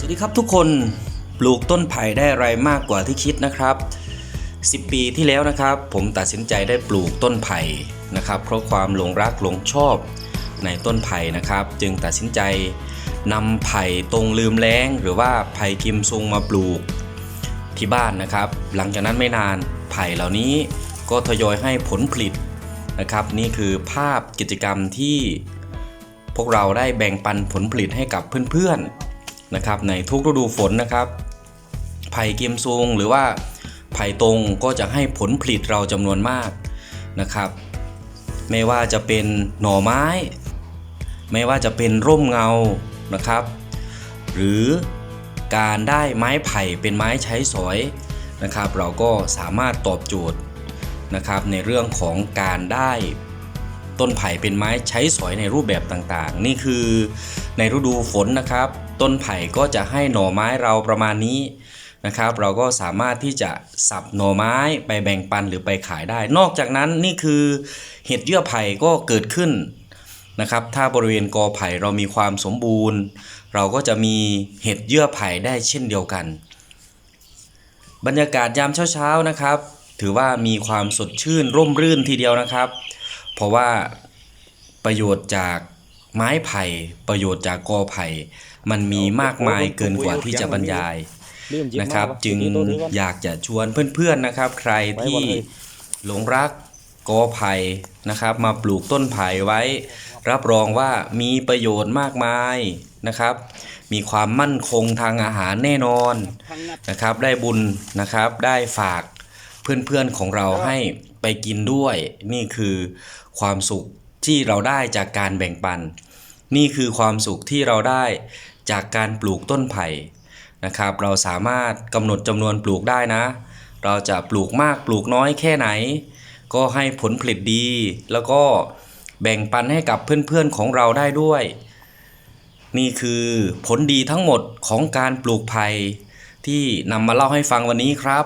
สวัสดีครับทุกคนปลูกต้นไผ่ได้อะไรมากกว่าที่คิดนะครับ 10 ปีที่แล้วนะครับ ผมตัดสินใจได้ปลูกต้นไผ่นะครับ เพราะความหลงรักหลงชอบในต้นไผ่นะครับ จึงตัดสินใจนำไผ่ตรงลืมแล้ง หรือว่าไผ่กิมซุงมาปลูกที่บ้านนะครับ หลังจากนั้นไม่นานไผ่เหล่านี้ก็ทยอยให้ผลผลิตนะครับ นี่คือภาพกิจกรรมที่พวกเราได้แบ่งปันผลผลิตให้กับเพื่อนๆ นะครับในทุกฤดูฝนนะครับ ไผ่เกียมซุงหรือว่าไผ่ตรงก็จะให้ผลผลิตเราจำนวนมากนะครับ ไม่ว่าจะเป็นหน่อไม้ ไม่ว่าจะเป็นร่มเงานะครับ หรือการได้ไม้ไผ่เป็นไม้ใช้สอยนะครับ เราก็สามารถตอบโจทย์นะครับในเรื่องของการได้ ต้นไผ่เป็นไม้ใช้สอยในรูปแบบต่างๆ นี่คือในฤดูฝนนะครับ ต้นไผ่ก็จะให้หน่อไม้เราประมาณนี้นะครับ เราก็สามารถที่จะสับหน่อไม้ไปแบ่งปันหรือไปขายได้ นอกจากนั้นนี่คือเห็ดเยื่อไผ่ก็เกิดขึ้นนะครับ ถ้าบริเวณกอไผ่เรามีความสมบูรณ์ เราก็จะมีเห็ดเยื่อไผ่ได้เช่นเดียวกัน บรรยากาศยามเช้าๆนะครับ ถือว่ามีความสดชื่นร่มรื่นทีเดียวนะครับ เพราะว่าประโยชน์จากไม้ไผ่ ประโยชน์จากกอไผ่ มันมีมากมายเกินกว่าที่จะบรรยายนะครับ จึงอยากจะชวนเพื่อนๆนะครับ ใครที่หลงรักกอไผ่นะครับ มาปลูกต้นไผ่ไว้ รับรองว่ามีประโยชน์มากมายนะครับ มีความมั่นคงทางอาหารแน่นอนนะครับ ได้บุญนะครับได้ฝากเพื่อนๆของเราให้ ไปกินด้วย นี่คือความสุขที่เราได้จากการแบ่งปัน นี่คือความสุขที่เราได้จากการปลูกต้นไผ่นะครับ เราสามารถกำหนดจำนวนปลูกได้นะ เราจะปลูกมากปลูกน้อยแค่ไหน ก็ให้ผลผลิตดี แล้วก็แบ่งปันให้กับเพื่อนๆของเราได้ด้วย นี่คือผลดีทั้งหมดของการปลูกไผ่ที่นำมาเล่าให้ฟังวันนี้ครับ